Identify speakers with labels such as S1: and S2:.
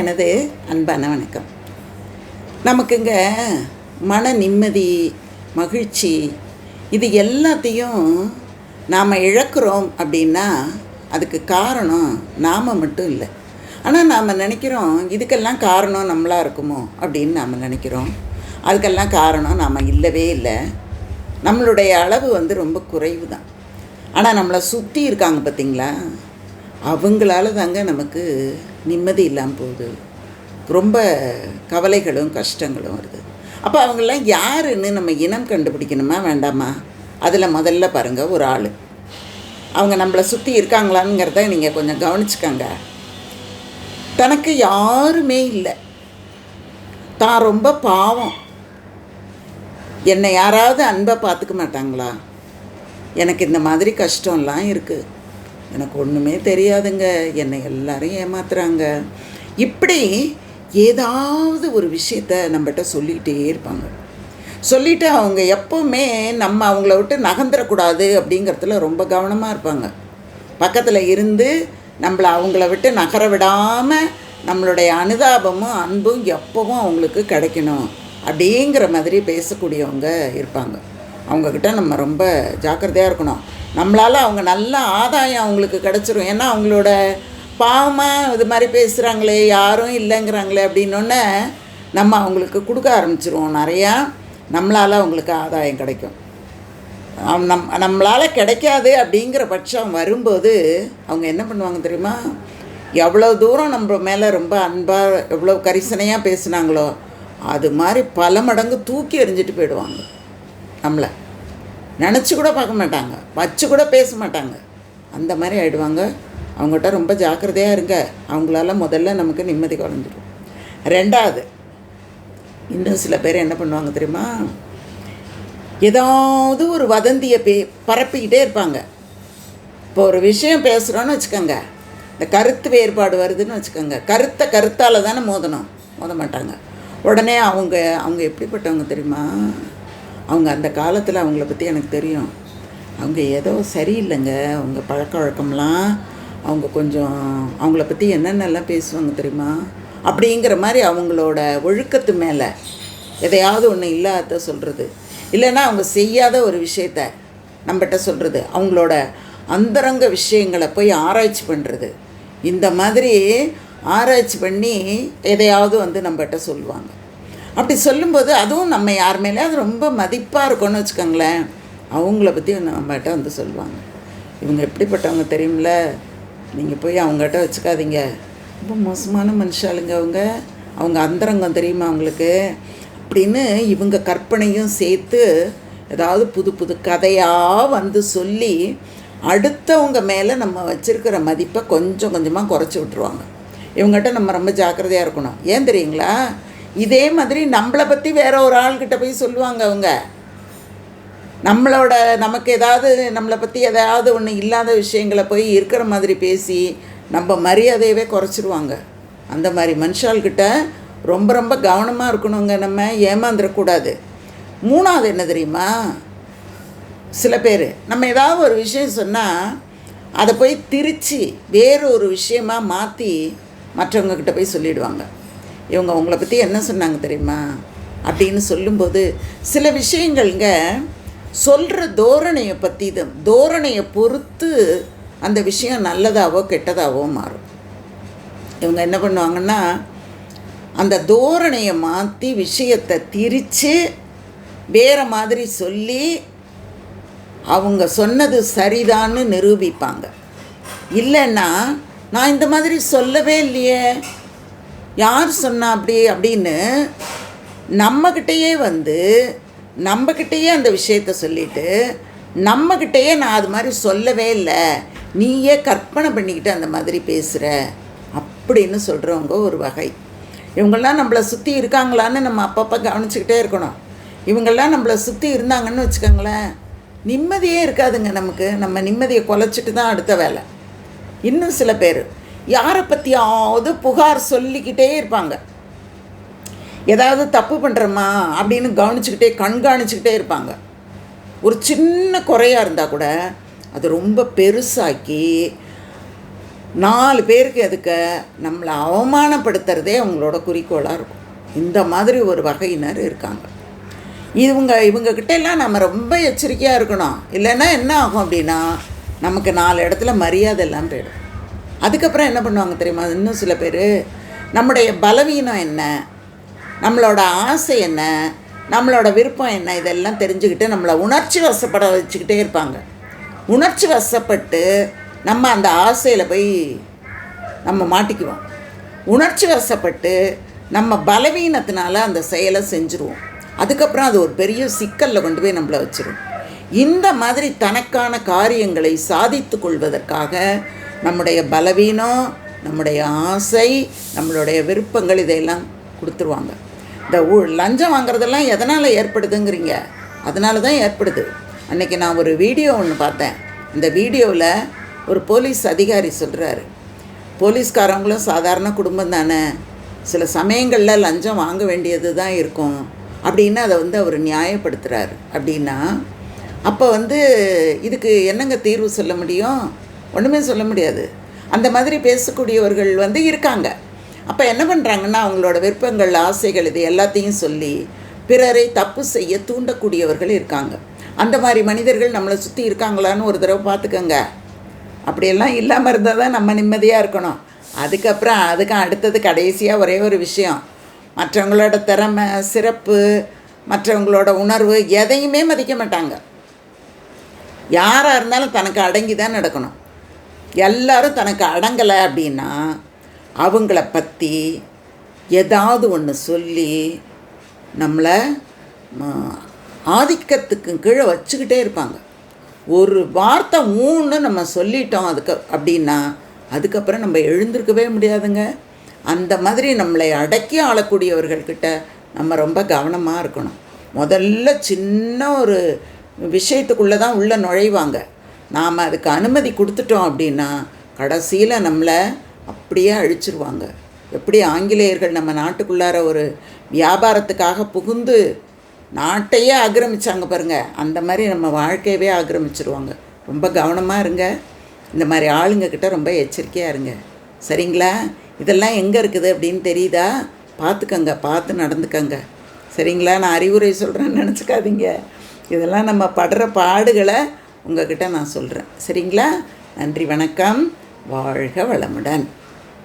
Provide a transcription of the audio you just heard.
S1: எனது அன்பான வணக்கம். நமக்குங்க மன நிம்மதி மகிழ்ச்சி இது எல்லாத்தையும் நாம் இழக்கிறோம் அப்படின்னா அதுக்கு காரணம் நாம் மட்டும் இல்லை. ஆனால் நாம் நினைக்கிறோம் இதுக்கெல்லாம் காரணம் நம்மளாக இருக்குமோ அப்படின்னு நாம் நினைக்கிறோம். அதுக்கெல்லாம் காரணம் நாம் இல்லவே இல்லை. நம்மளுடைய அளவு வந்து ரொம்ப குறைவு தான். ஆனால் நம்மளை சுற்றி இருக்காங்க பார்த்தீங்களா அவங்களால தாங்க நமக்கு நிம்மதி இல்லாமல் போகுது. ரொம்ப கவலைகளும் கஷ்டங்களும் வருது. அப்போ அவங்களாம் யாருன்னு நம்ம இனம் கண்டுபிடிக்கணுமா வேண்டாமா? அதில் முதல்ல பாருங்கள் ஒரு ஆள். அவங்க நம்மளை சுற்றி இருக்காங்களாங்கிறத நீங்கள் கொஞ்சம் கவனிச்சுக்கோங்க. தனக்கு யாருமே இல்லை. தான் ரொம்ப பாவம். என்னை யாராவது அன்பை பார்த்துக்க மாட்டாங்களா? எனக்கு இந்த மாதிரி கஷ்டம்லாம் இருக்குது எனக்கு ஒன்றுமே தெரியாதுங்க. என்னை எல்லாரும் ஏமாத்துறாங்க. இப்படி ஏதாவது ஒரு விஷயத்த நம்மகிட்ட சொல்லிக்கிட்டே இருப்பாங்க. சொல்லிவிட்டு அவங்க எப்போவுமே நம்ம அவங்கள விட்டு நகர்ந்துடக்கூடாது அப்படிங்கிறதுல ரொம்ப கவனமாக இருப்பாங்க. பக்கத்தில் இருந்து நம்மளை அவங்கள விட்டு நகர விடாமல் நம்மளுடைய அனுதாபமும் அன்பும் எப்போவும் அவங்களுக்கு கிடைக்கணும் அப்படிங்கிற மாதிரி பேசக்கூடியவங்க இருப்பாங்க. அவங்கக்கிட்ட நம்ம ரொம்ப ஜாக்கிரதையாக இருக்கணும். நம்மளால் அவங்க நல்ல ஆதாயம் அவங்களுக்கு கிடச்சிரும். ஏன்னா அவங்களோட பாவமாக இது மாதிரி பேசுகிறாங்களே யாரும் இல்லைங்கிறாங்களே அப்படின்னோடனே நம்ம அவங்களுக்கு கொடுக்க ஆரம்பிச்சிருவோம். நிறையா நம்மளால் அவங்களுக்கு ஆதாயம் கிடைக்கும். நம் நம்மளால் கிடைக்காது அப்படிங்கிற பட்சம் வரும்போது அவங்க என்ன பண்ணுவாங்க தெரியுமா? எவ்வளோ தூரம் நம்ம மேலே ரொம்ப அன்பாக எவ்வளோ கரிசனையாக பேசுனாங்களோ அது மாதிரி பல மடங்கு தூக்கி எறிஞ்சிட்டு போயிடுவாங்க. நம்மளை நினச்சி கூட பார்க்க மாட்டாங்க. வச்சு கூட பேச மாட்டாங்க. அந்த மாதிரி ஆகிடுவாங்க அவங்ககிட்ட ரொம்ப ஜாக்கிரதையாக இருங்க. அவங்களால முதல்ல நமக்கு நிம்மதி குறைஞ்சிடும் ரெண்டாவது இன்னும் சில பேர் என்ன பண்ணுவாங்க தெரியுமா? ஏதாவது ஒரு வதந்தியை பே பரப்பிக்கிட்டே இருப்பாங்க. இப்போ ஒரு விஷயம் பேசுகிறோன்னு வச்சுக்கோங்க. இந்த கருத்து வேறுபாடு வருதுன்னு வச்சுக்கோங்க. கருத்தை கருத்தால் தானே மோதணும். மோத மாட்டாங்க. உடனே அவங்க அவங்க எப்படிப்பட்டவங்க தெரியுமா? அவங்க அந்த காலத்தில் அவங்கள பற்றி எனக்கு தெரியும். அவங்க ஏதோ சரியில்லைங்க. அவங்க பழக்க வழக்கம்லாம் அவங்க கொஞ்சம் அவங்கள பற்றி என்னென்னலாம் பேசுவாங்க தெரியுமா? அப்படிங்கிற மாதிரி அவங்களோட ஒழுக்கத்து மேலே எதையாவது ஒன்று இல்லாத சொல்கிறது இல்லைன்னா அவங்க செய்யாத ஒரு விஷயத்த நம்மகிட்ட சொல்கிறது அவங்களோட அந்தரங்க விஷயங்களை போய் ஆராய்ச்சி பண்ணுறது இந்த மாதிரி ஆராய்ச்சி பண்ணி எதையாவது வந்து நம்மகிட்ட சொல்லுவாங்க. அப்படி சொல்லும்போது அதுவும் நம்ம யார் மேலே அது ரொம்ப மதிப்பாக இருக்கும்னு வச்சுக்கோங்களேன். அவங்கள பற்றி நம்மகிட்ட வந்து சொல்லுவாங்க. இவங்க எப்படிப்பட்டவங்க தெரியுமில்ல நீங்கள் போய் அவங்ககிட்ட வச்சுக்காதீங்க. ரொம்ப மோசமான மனுஷாளுங்க அவங்க. அவங்க அந்தரங்கம் தெரியுமா அவங்களுக்கு அப்படின்னு இவங்க கற்பனையும் சேர்த்து ஏதாவது புது புது கதையாக வந்து சொல்லி அடுத்தவங்க மேலே நம்ம வச்சுருக்கிற மதிப்பை கொஞ்சம் கொஞ்சமாக குறைச்சி விட்ருவாங்க இவங்ககிட்ட நம்ம ரொம்ப ஜாக்கிரதையாக இருக்கணும். ஏன் தெரியுங்களா? இதே மாதிரி நம்மளை பற்றி வேற ஒரு ஆள்கிட்ட போய் சொல்லுவாங்க அவங்க. நம்மளோட நமக்கு ஏதாவது நம்மளை பற்றி ஏதாவது ஒன்று இல்லாத விஷயங்களை போய் இருக்கிற மாதிரி பேசி நம்ம மரியாதையவே குறைச்சிருவாங்க. அந்த மாதிரி மனுஷாள்கிட்ட ரொம்ப ரொம்ப கவனமாக இருக்கணுங்க. நம்ம ஏமாந்துடக்கூடாது மூணாவது என்ன தெரியுமா? சில பேர் நம்ம ஏதாவது ஒரு விஷயம் சொன்னால் அதை போய் திரித்து வேறு ஒரு விஷயமாக மாற்றி மற்றவங்கக்கிட்ட போய் சொல்லிடுவாங்க. இவங்க உங்களை பற்றி என்ன சொன்னாங்க தெரியுமா? அப்படின்னு சொல்லும்போது சில விஷயங்கள்ங்க சொல்கிற தோரணையை பற்றி தான் தோரணையை பொறுத்து அந்த விஷயம் நல்லதாவோ கெட்டதாவோ மாறும். இவங்க என்ன பண்ணுவாங்கன்னா அந்த தோரணையை மாற்றி விஷயத்தை திரித்து வேறு மாதிரி சொல்லி அவங்க சொன்னது சரிதான்னு நிரூபிப்பாங்க. இல்லைன்னா நான் இந்த மாதிரி சொல்லவே இல்லையே. யார் சொன்னா அப்படி அப்படின்னு நம்மக்கிட்டேயே வந்து நம்மக்கிட்டேயே அந்த விஷயத்த சொல்லிட்டு நம்மக்கிட்டேயே நான் அது மாதிரி சொல்லவே இல்லை. நீயே கற்பனை பண்ணிக்கிட்டு அந்த மாதிரி பேசுகிற அப்படின்னு சொல்கிறவங்க ஒரு வகை. இவங்கெல்லாம் நம்மளை சுற்றி இருக்காங்களான்னு நம்ம அப்பப்போ கவனிச்சுக்கிட்டே இருக்கணும். இவங்கெல்லாம் நம்மளை சுற்றி இருந்தாங்கன்னு வச்சுக்கோங்களேன் நிம்மதியே இருக்காதுங்க நமக்கு. நம்ம நிம்மதியை குலைச்சிட்டு தான் அடுத்த வேலை. இன்னும் சில பேர். யாரை பற்றியாவது புகார் சொல்லிக்கிட்டே இருப்பாங்க. ஏதாவது தப்பு பண்ணுறோமா அப்படின்னு கவனிச்சுக்கிட்டே கண்காணிச்சுக்கிட்டே இருப்பாங்க. ஒரு சின்ன குறையாக இருந்தால் கூட அது ரொம்ப பெருசாக்கி நாலு பேருக்கு அதுக்கு நம்மளை அவமானப்படுத்துறதே அவங்களோட குறிக்கோளாக இருக்கும். இந்த மாதிரி ஒரு வகையினர் இருக்காங்க. இவங்க இவங்கக்கிட்ட எல்லாம் நம்ம ரொம்ப எச்சரிக்கையாக இருக்கணும். இல்லைன்னா என்ன ஆகும் அப்படின்னா நமக்கு நாலு இடத்துல மரியாதை எல்லாம் போயிடும். அதுக்கப்புறம் என்ன பண்ணுவாங்க தெரியுமா? இன்னும் சில பேர் நம்முடைய பலவீனம் என்ன? நம்மளோட ஆசை என்ன? நம்மளோட விருப்பம் என்ன? இதெல்லாம் தெரிஞ்சுக்கிட்டு நம்மளை உணர்ச்சி வசப்பட வச்சுக்கிட்டே இருப்பாங்க. உணர்ச்சி வசப்பட்டு நம்ம அந்த ஆசையில் போய் நம்ம மாட்டிக்குவோம். உணர்ச்சி வசப்பட்டு நம்ம பலவீனத்தினால அந்த செயலை செஞ்சுருவோம். அதுக்கப்புறம் அது ஒரு பெரிய சிக்கலில் கொண்டு போய் நம்மளை வச்சிரும். இந்த மாதிரி தனக்கான காரியங்களை சாதித்து கொள்வதற்காக நம்முடைய பலவீனம் நம்முடைய ஆசை நம்மளுடைய விருப்பங்கள் இதையெல்லாம் கொடுத்துருவாங்க. இந்த ஊ லஞ்சம் வாங்குறதெல்லாம் எதனால் ஏற்படுதுங்கிறீங்க? அதனால தான் ஏற்படுது. அன்றைக்கி நான் ஒரு வீடியோ ஒன்று பார்த்தேன். இந்த வீடியோவில் ஒரு போலீஸ் அதிகாரி சொல்கிறாரு போலீஸ்காரவங்களும் சாதாரண குடும்பம் தானே. சில சமயங்களில் லஞ்சம் வாங்க வேண்டியது தான் இருக்கும். அப்படின்னு அதை வந்து அவர் நியாயப்படுத்துகிறார் அப்படின்னா அப்போ வந்து இதுக்கு என்னங்க தீர்வு சொல்ல முடியும்? ஒன்றுமே சொல்ல முடியாது. அந்த மாதிரி பேசக்கூடியவர்கள் வந்து இருக்காங்க. அப்போ என்ன பண்ணுறாங்கன்னா அவங்களோட விருப்பங்கள் ஆசைகள் இது எல்லாத்தையும் சொல்லி பிறரை தப்பு செய்ய தூண்டக்கூடியவர்கள் இருக்காங்க. அந்த மாதிரி மனிதர்கள் நம்மளை சுற்றி இருக்காங்களான்னு ஒரு தடவை பார்த்துக்கோங்க. அப்படியெல்லாம் இல்லாமல் இருந்தால் தான் நம்ம நிம்மதியாக இருக்கணும். அதுக்கப்புறம் அதுக்கு அடுத்தது கடைசியாக ஒரே ஒரு விஷயம். மற்றவங்களோட திறமை சிறப்பு மற்றவங்களோட உணர்வு எதையுமே மதிக்க மாட்டாங்க. யாராக இருந்தாலும் தனக்கு அடங்கி தான் நடக்கணும். எல்லாரும் தனக்கு அடங்கலை அப்படின்னா அவங்கள பற்றி ஏதாவது ஒன்று சொல்லி நம்மளை ஆதிக்கத்துக்கு கீழே வச்சுக்கிட்டே இருப்பாங்க. ஒரு வார்த்தை ஊன்னு நம்ம சொல்லிட்டோம் அதுக்கு அப்படின்னா அதுக்கப்புறம் நம்ம எழுந்திருக்கவே முடியாதுங்க. அந்த மாதிரி நம்மளை அடக்கி ஆளக்கூடியவர்கள்கிட்ட நம்ம ரொம்ப கவனமாக இருக்கணும். முதல்ல சின்ன ஒரு விஷயத்துக்குள்ளே தான் உள்ளே நுழைவாங்க. நாம் அதுக்கு அனுமதி கொடுத்துட்டோம் அப்படின்னா கடைசியில் நம்மளை அப்படியே அழிச்சிருவாங்க. எப்படி ஆங்கிலேயர்கள் நம்ம நாட்டுக்குள்ளார ஒரு வியாபாரத்துக்காக புகுந்து நாட்டையே ஆக்கிரமிச்சாங்க பாருங்கள் அந்த மாதிரி நம்ம வாழ்க்கையவே ஆக்கிரமிச்சிருவாங்க. ரொம்ப கவனமாக இருங்க. இந்த மாதிரி ஆளுங்கக்கிட்ட ரொம்ப எச்சரிக்கையாக இருங்க. சரிங்களா? இதெல்லாம் எங்கே இருக்குது அப்படின்னு தெரியுதா? பார்த்துக்கங்க பார்த்து நடந்துக்கங்க. சரிங்களா? நான் அறிவுரை சொல்கிறேன்னு நினச்சிக்காதீங்க. இதெல்லாம் நம்ம படுற பாடுகளை உங்ககிட்ட நான் சொல்கிறேன் சரிங்களா? நன்றி வணக்கம். வாழ்க வளமுடன்.